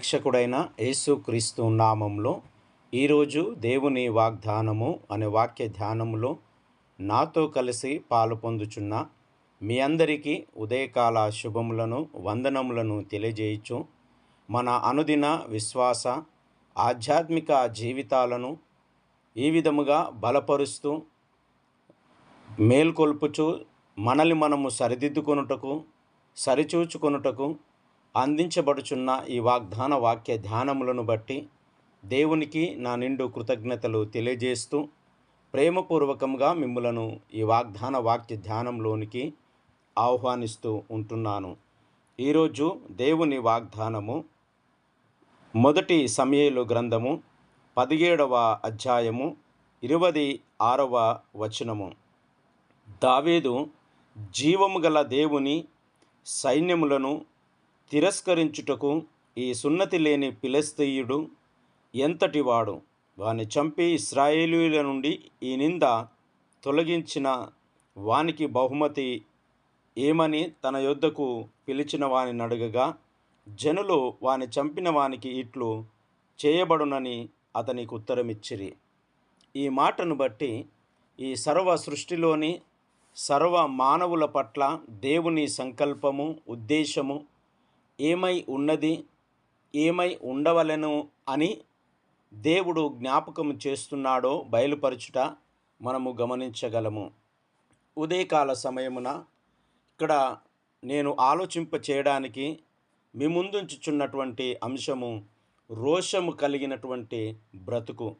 రక్షకుడైన యేసుక్రీస్తు నామంలో ఈరోజు దేవుని వాగ్దానము అనే వాక్య ధ్యానములో నాతో కలిసి పాలు పొందుచున్న మీ అందరికీ ఉదయకాల శుభములను వందనములను తెలియజేయచ్చు మన అనుదిన విశ్వాస ఆధ్యాత్మిక జీవితాలను ఈ విధముగా బలపరుస్తూ మేల్కొల్పుచు మనల్ని మనము సరిదిద్దుకొనుటకు సరిచూచుకొనుటకు అందించబడుచున్న ఈ వాగ్దాన వాక్య ధ్యానములను బట్టి దేవునికి నా నిండు కృతజ్ఞతలు తెలియజేస్తూ ప్రేమపూర్వకంగా మిమ్ములను ఈ వాగ్దాన వాక్య ధ్యానంలోనికి ఆహ్వానిస్తూ ఉంటున్నాను. ఈరోజు దేవుని వాగ్దానము మొదటి సమయలు గ్రంథము పదిహేడవ అధ్యాయము ఇరవై ఆరవ వచనము. దావేదు జీవము గల దేవుని సైన్యములను తిరస్కరించుటకు ఈ సున్నతి లేని పిలస్తీయుడు ఎంతటివాడు వాని చంపి ఇస్రాయేలీల నుండి ఈ నింద తొలగించిన వానికి బహుమతి ఏమని తన యొద్దకు పిలిచిన వాని అడగగా జనులు వాని చంపిన వానికి ఇట్లు చేయబడునని అతనికి ఉత్తరమిచ్చిరి. ఈ మాటను బట్టి ఈ సర్వ సృష్టిలోని సర్వ మానవుల పట్ల దేవుని సంకల్పము ఉద్దేశము ఏమై ఉన్నది? ఏమై ఉండవలెను? అని దేవుడు జ్ఞాపకం చేస్తున్నాడో బయలుపరచుట మనము గమనించగలము. ఉదయకాల సమయమున ఇక్కడ నేను ఆలోచింప చేయడానికి మీ ముందుంచుచున్నటువంటి అంశము రోషము కలిగినటువంటి బ్రతుకు.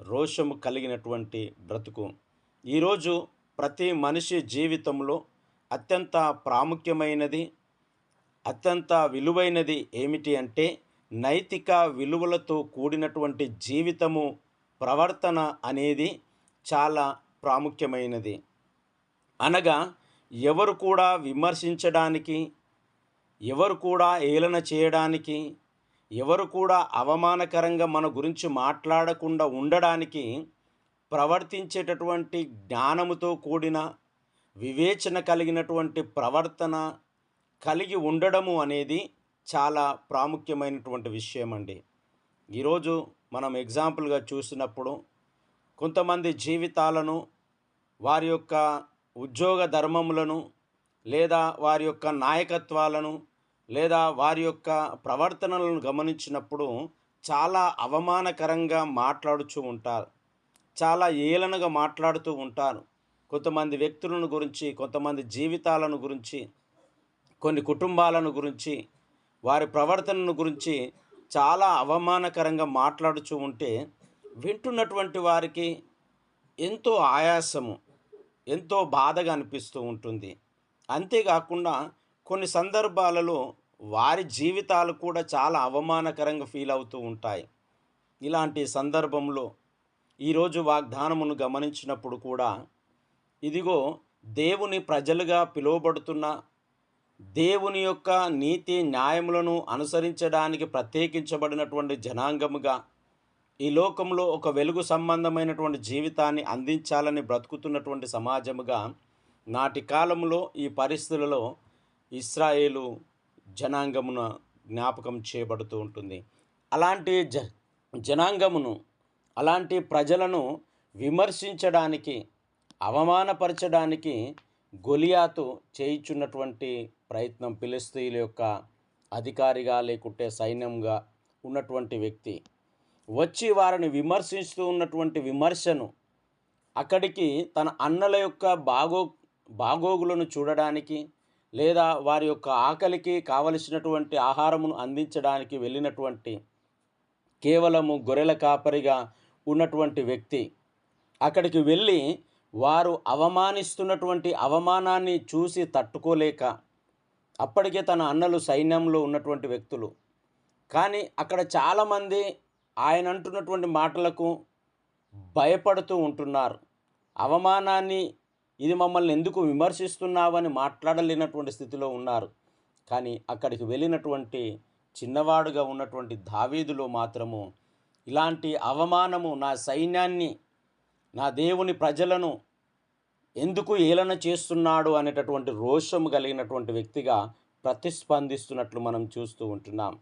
రోషము కలిగినటువంటి బ్రతుకు. ఈరోజు ప్రతి మనిషి జీవితంలో అత్యంత ప్రాముఖ్యమైనది అత్యంత విలువైనది ఏమిటి అంటే నైతిక విలువలతో కూడినటువంటి జీవితము ప్రవర్తన అనేది చాలా ప్రాముఖ్యమైనది. అనగా ఎవరు కూడా విమర్శించడానికి ఎవరు కూడా ఏలన చేయడానికి ఎవరు కూడా అవమానకరంగా మన గురించి మాట్లాడకుండా ఉండడానికి ప్రవర్తించేటటువంటి జ్ఞానముతో కూడిన వివేచన కలిగినటువంటి ప్రవర్తన కలిగి ఉండడము అనేది చాలా ప్రాముఖ్యమైనటువంటి విషయం అండి ఈరోజు మనం ఎగ్జాంపుల్గా చూసినప్పుడు కొంతమంది జీవితాలను వారి యొక్క ఉద్యోగ ధర్మములను లేదా వారి యొక్క నాయకత్వాలను లేదా వారి యొక్క ప్రవర్తనలను గమనించినప్పుడు చాలా అవమానకరంగా మాట్లాడుతూ ఉంటారు. చాలా ఏలనగా మాట్లాడుతూ ఉంటారు. కొంతమంది వ్యక్తులను గురించి కొంతమంది జీవితాలను గురించి కొన్ని కుటుంబాలను గురించి వారి ప్రవర్తనను గురించి చాలా అవమానకరంగా మాట్లాడుతూ ఉంటే వింటున్నటువంటి వారికి ఎంతో ఆయాసము ఎంతో బాధగా అనిపిస్తూ ఉంటుంది. అంతేకాకుండా కొన్ని సందర్భాలలో వారి జీవితాలు కూడా చాలా అవమానకరంగా ఫీల్ అవుతూ ఉంటాయి. ఇలాంటి సందర్భంలో ఈరోజు వాగ్దానమును గమనించినప్పుడు కూడా ఇదిగో దేవుని ప్రజలుగా పిలువబడుతున్న దేవుని యొక్క నీతి న్యాయములను అనుసరించడానికి ప్రత్యేకించబడినటువంటి జనాంగముగా ఈ లోకంలో ఒక వెలుగు సంబంధమైనటువంటి జీవితాన్ని అందించాలని బ్రతుకుతున్నటువంటి సమాజముగా నాటి కాలంలో ఈ పరిస్థితులలో ఇస్రాయేలు జనాంగమున జ్ఞాపకం చేయబడుతూ ఉంటుంది. అలాంటి జ జనాంగమును అలాంటి ప్రజలను విమర్శించడానికి అవమానపరచడానికి గొలియాతు చేయించున్నటువంటి ప్రయత్నం ఫిలిస్తీన్ల యొక్క అధికారిగా లేకుంటే సైన్యంగా ఉన్నటువంటి వ్యక్తి. వచ్చి వారిని విమర్శిస్తూ ఉన్నటువంటి విమర్శను అక్కడికి తన అన్నల యొక్క బాగో బాగోగులను చూడడానికి లేదా వారి యొక్క ఆకలికి కావలసినటువంటి ఆహారమును అందించడానికి వెళ్ళినటువంటి కేవలము గొర్రెల కాపరిగా ఉన్నటువంటి వ్యక్తి. అక్కడికి వెళ్ళి వారు అవమానిస్తున్నటువంటి అవమానాన్ని చూసి తట్టుకోలేక అప్పటికే తన అన్నలు సైన్యంలో ఉన్నటువంటి వ్యక్తులు. కానీ అక్కడ చాలామంది ఆయన అంటున్నటువంటి మాటలకు భయపడుతూ ఉంటున్నారు. అవమానాన్ని ఇది మమ్మల్ని ఎందుకు విమర్శిస్తున్నావని మాట్లాడలేనటువంటి స్థితిలో ఉన్నారు. కానీ అక్కడికి వెళ్ళినటువంటి చిన్నవాడుగా ఉన్నటువంటి దావీదులో మాత్రము ఇలాంటి అవమానము నా సైన్యాన్ని నా దేవుని ప్రజలను ఎందుకు ఏలన చేస్తున్నాడు అనేటటువంటి రోషము కలిగినటువంటి వ్యక్తిగా ప్రతిస్పందిస్తున్నట్లు మనం చూస్తూ ఉంటున్నాం.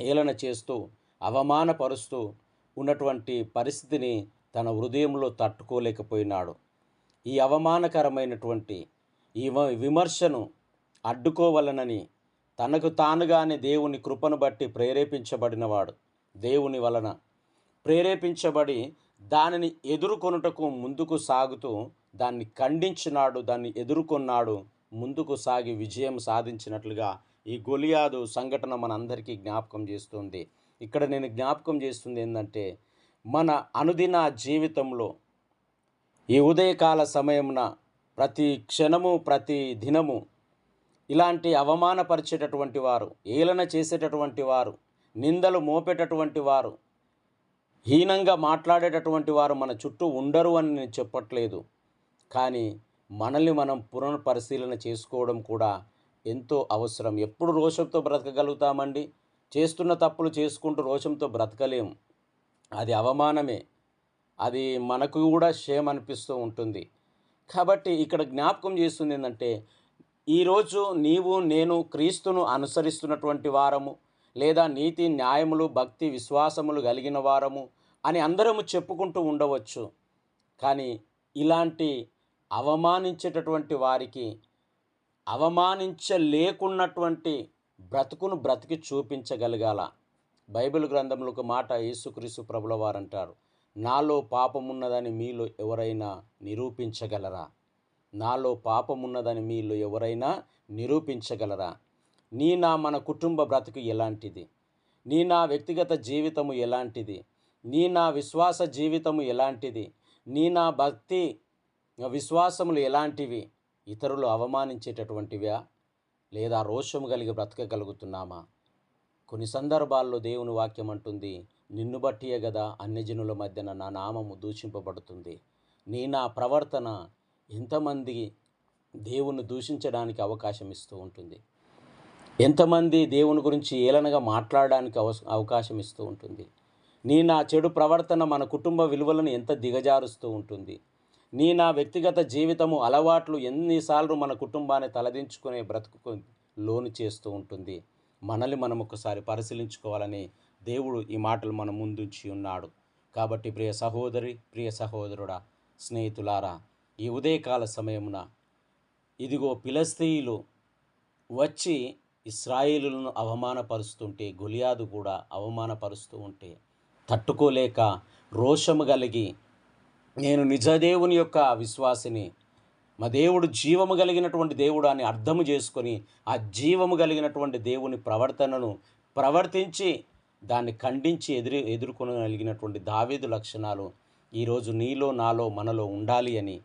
ఏలన చేస్తూ అవమానపరుస్తూ ఉన్నటువంటి పరిస్థితిని తన హృదయంలో తట్టుకోలేకపోయినాడు. ఈ అవమానకరమైనటువంటి ఈ వ- విమర్శను అడ్డుకోవలనని తనకు తానుగానే దేవుని కృపను బట్టి ప్రేరేపించబడినవాడు దేవుని వలన. ప్రేరేపించబడి దానిని ఎదుర్కొనుటకు ముందుకు సాగుతూ దాన్ని ఖండించినాడు దాన్ని ఎదుర్కొన్నాడు ముందుకు సాగి విజయం సాధించినట్లుగా ఈ గొలియాదు సంఘటన మనందరికీ జ్ఞాపకం చేస్తుంది. ఇక్కడ నేను జ్ఞాపకం చేస్తుంది ఏంటంటే మన అనుదిన జీవితంలో ఈ ఉదయకాల సమయమున ప్రతి క్షణము ప్రతి దినము ఇలాంటి అవమానపరిచేటటువంటి వారు ఏలన చేసేటటువంటి వారు నిందలు మోపేటటువంటి వారు హీనంగా మాట్లాడేటటువంటి వారు మన చుట్టూ ఉండరు అని నేను చెప్పట్లేదు. కానీ మనల్ని మనం పునఃపరిశీలన చేసుకోవడం కూడా ఎంతో అవసరం. ఎప్పుడు రోషంతో బ్రతకగలుగుతామండి? చేస్తున్న తప్పులు చేసుకుంటూ రోషంతో బ్రతకలేం. అది అవమానమే. అది మనకు కూడా షేమ్ అనిపిస్తూ ఉంటుంది. కాబట్టి ఇక్కడ జ్ఞాపకం చేస్తుంది ఏంటంటే ఈరోజు నీవు నేను క్రీస్తును అనుసరిస్తున్నటువంటి వారము లేదా నీతి న్యాయములు భక్తి విశ్వాసములు కలిగిన వారము అని అందరము చెప్పుకుంటూ ఉండవచ్చు. కానీ ఇలాంటి అవమానించేటటువంటి వారికి అవమానించలేకున్నటువంటి బ్రతుకును బ్రతికి చూపించగలగాల. బైబిల్ గ్రంథంలో ఒక మాట యేసుక్రీస్తు ప్రభుల వారంటారు నాలో పాపమున్నదని మీలో ఎవరైనా నిరూపించగలరా? నాలో పాపమున్నదని మీలో ఎవరైనా నిరూపించగలరా? నీ నా మన కుటుంబ బ్రతుకు ఎలాంటిది? నీ నా వ్యక్తిగత జీవితము ఎలాంటిది? నీ నా విశ్వాస జీవితము ఎలాంటిది? నీ నా భక్తి విశ్వాసములు ఎలాంటివి? ఇతరులు అవమానించేటటువంటివా? లేదా రోషము కలిగి బ్రతకగలుగుతున్నామా? కొన్ని సందర్భాల్లో దేవుని వాక్యం అంటుంది నిన్ను బట్టియే కదా అన్యజనుల మధ్యన నా నామము దూషింపబడుతుంది. నీ నా ప్రవర్తన ఎంతమంది దేవుని దూషించడానికి అవకాశం ఇస్తూ ఉంటుంది. ఎంతమంది దేవుని గురించి ఏలనగా మాట్లాడడానికి అవ అవకాశం ఇస్తూ ఉంటుంది. నీ నా చెడు ప్రవర్తన మన కుటుంబ విలువలను ఎంత దిగజారుస్తూ ఉంటుంది. నీ నా వ్యక్తిగత జీవితము అలవాట్లు ఎన్నిసార్లు మన కుటుంబాన్ని తలదించుకునే బ్రతుకు లోను చేస్తూ ఉంటుంది. మనల్ని మనం ఒకసారి పరిశీలించుకోవాలని దేవుడు ఈ మాటలు మన ముందుంచి ఉన్నాడు. కాబట్టి ప్రియ సహోదరి ప్రియ సహోదరుడా స్నేహితులారా ఈ ఉదయకాల సమయమున ఇదిగో పిలస్తీయులు వచ్చి ఇస్రాయిలులను అవమానపరుస్తుంటే గొలియాదు కూడా అవమానపరుస్తూ ఉంటే తట్టుకోలేక రోషము కలిగి నేను నిజదేవుని యొక్క విశ్వాసిని మా దేవుడు జీవము కలిగినటువంటి దేవుడు అని అర్థము చేసుకొని ఆ జీవము కలిగినటువంటి దేవుని ప్రవర్తనను ప్రవర్తించి దాన్ని ఖండించి ఎదురు ఎదుర్కొనగలిగినటువంటి దావీదు లక్షణాలు ఈరోజు నీలో నాలో మనలో ఉండాలి అని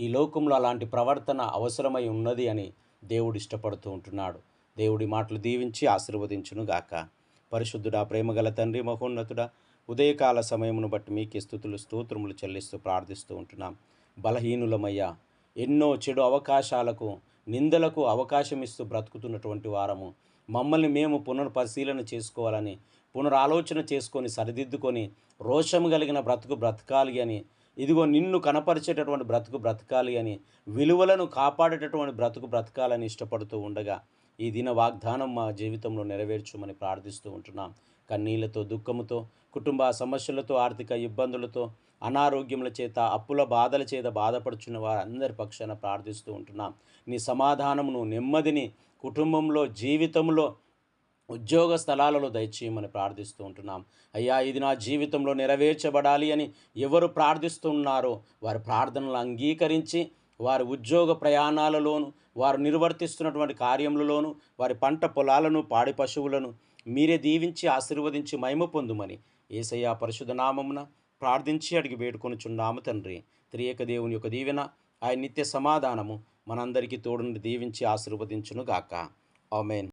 ఈ లోకంలో అలాంటి ప్రవర్తన అవసరమై ఉన్నది అని దేవుడు ఇష్టపడుతూ ఉంటున్నాడు. దేవుడి మాటలు దీవించి ఆశీర్వదించును గాక పరిశుద్ధుడా ప్రేమగల తండ్రి మహోన్నతుడా ఉదయకాల సమయమును బట్టి మీకే స్థుతులు స్తోత్రములు చెల్లిస్తూ ప్రార్థిస్తూ ఉంటున్నాం. బలహీనులమయ్యా ఎన్నో చెడు అవకాశాలకు నిందలకు అవకాశం ఇస్తూ బ్రతుకుతున్నటువంటి వారము. మమ్మల్ని మేము పునర్పరిశీలన చేసుకోవాలని పునరాలోచన చేసుకొని సరిదిద్దుకొని రోషం కలిగిన బ్రతుకు బ్రతకాలి అని ఇదిగో నిన్ను కనపరిచేటటువంటి బ్రతుకు బ్రతకాలి అని విలువలను కాపాడేటటువంటి బ్రతుకు బ్రతకాలని ఇష్టపడుతూ ఉండగా ఈ దిన వాగ్దానం మా జీవితంలో నెరవేర్చుమని ప్రార్థిస్తూ ఉంటున్నాం. కన్నీళ్ళతో దుఃఖముతో కుటుంబ సమస్యలతో ఆర్థిక ఇబ్బందులతో అనారోగ్యముల చేత అప్పుల బాధల చేత బాధపడుచున్న వారందరి పక్షాన ప్రార్థిస్తూ ఉంటున్నాం. నీ సమాధానమును నెమ్మదిని కుటుంబంలో జీవితంలో ఉద్యోగ స్థలాలలో దయచేయమని ప్రార్థిస్తూ ఉంటున్నాం. అయ్యా ఇది నా జీవితంలో నెరవేర్చబడాలి అని ఎవరు ప్రార్థిస్తున్నారో వారి ప్రార్థనలు అంగీకరించి వారి ఉద్యోగ ప్రయాణాలలోను వారు నిర్వర్తిస్తున్నటువంటి కార్యములలోను వారి పంట పొలాలను పాడి పశువులను మీరే దీవించి ఆశీర్వదించి మహిమ పొందుమని ఏసయ్య పరిశుధనామమున ప్రార్థించి అడిగి వేడుకొనుచున్నాము తండ్రి. త్రియక దేవుని యొక్క దీవెన ఆయన నిత్య సమాధానము మనందరికీ తోడుని దీవించి ఆశీర్వదించును గాక ఆమెన్.